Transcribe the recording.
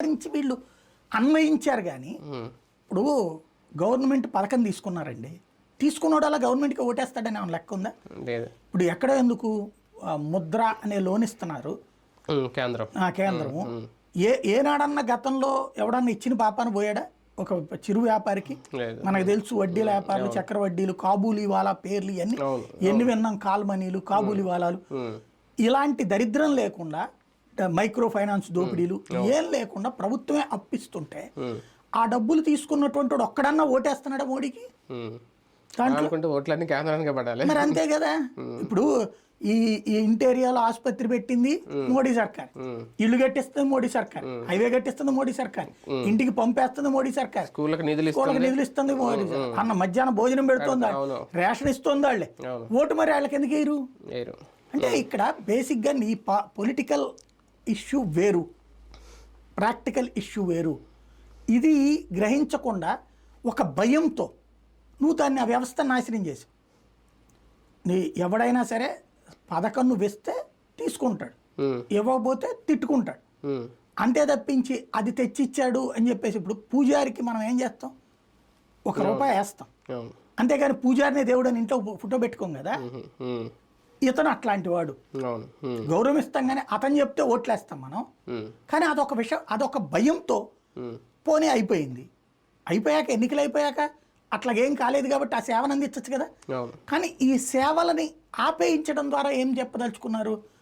నుంచి వీళ్ళు అన్వయించారు కానీ. ఇప్పుడు గవర్నమెంట్ పథకం తీసుకున్నారండి. తీసుకున్నోడల్లా గవర్నమెంట్కి ఓటేస్తాడని ఏమైనా లెక్క ఉందా? లేదు. ఇప్పుడు ఎక్కడ ఎందుకు ముద్ర అనే లోన్ ఇస్తున్నారు. కేంద్రం. కేంద్రము ఏ ఏనాడన్నా గతంలో ఎవడన్నా ఇచ్చిన పాపాన పోయాడా? ఒక చిరు వ్యాపారికి? మనకు తెలుసు వడ్డీల వ్యాపారాలు చక్ర వడ్డీలు కాబూలీ వాలా పేర్లు ఇవన్నీ ఎన్ని విన్నాం కాల్మనీలు కాబూలీ వాలాలు. ఉమ్, ఇలాంటి దరిద్రం లేకుండా మైక్రో ఫైనాన్స్ దోపిడీలు ఏం లేకుండా ప్రభుత్వమే అప్పిస్తుంటే ఆ డబ్బులు తీసుకున్నటువంటి వాడు ఒక్కడన్నా ఓటేస్తున్నాడా మోడీకి? ఓట్లన్నీ కేంద్రానికే పడాలి. మరి అంతే కదా. ఇప్పుడు ఈ ఈ ఇంటీరియాలో ఆసుపత్రి పెట్టింది మోడీ సర్కార్. ఇల్లు కట్టిస్తుంది మోడీ సర్కార్. హైవే కట్టిస్తుంది మోడీ సర్కార్. ఇంటికి పంపేస్తుంది మోడీ సర్కార్. స్కూళ్ళకి నిధులు స్కూళ్ళకి ఇస్తుంది. నిధులు ఇస్తుంది మోడీ. అన్న మధ్యాహ్నం భోజనం పెడుతుంది రేషన్ ఇస్తుంది వాళ్ళే ఓటు మరి వాళ్ళకి ఎందుకు వేయరు. అంటే ఇక్కడ బేసిక్గా నీ పొలిటికల్ ఇష్యూ వేరు. ప్రాక్టికల్ ఇష్యూ వేరు. ఇది గ్రహించకుండా ఒక భయంతో నువ్వు దాన్ని ఆ వ్యవస్థ నాశనం చేసావు నీ ఎవడైనా సరే పథకం నువ్వు ఇస్తే తీసుకుంటాడు ఇవ్వకపోతే తిట్టుకుంటాడు. అంతే తప్పించి అది తెచ్చిచ్చాడు అని చెప్పేసి ఇప్పుడు పూజారికి మనం ఏం చేస్తాం? ఒక రూపాయి వేస్తాం. అంతేగాని పూజారిని దేవుడు అని ఇంట్లో ఫోటో పెట్టుకోం కదా? ఇతను అట్లాంటి వాడు. గౌరవిస్తాం కానీ అతను చెప్తే ఓట్లేస్తాం మనం. కానీ అదొక విషయం అదొక భయంతో పోనీ అయిపోయింది. అయిపోయాక ఎన్నికలు అయిపోయాక అట్లాగేం కాలేదు కాబట్టి ఆ సేవను అందించచ్చు కదా. కానీ ఈ సేవలని ఆపేయించడం ద్వారా ఏం చెప్పదలుచుకున్నారు?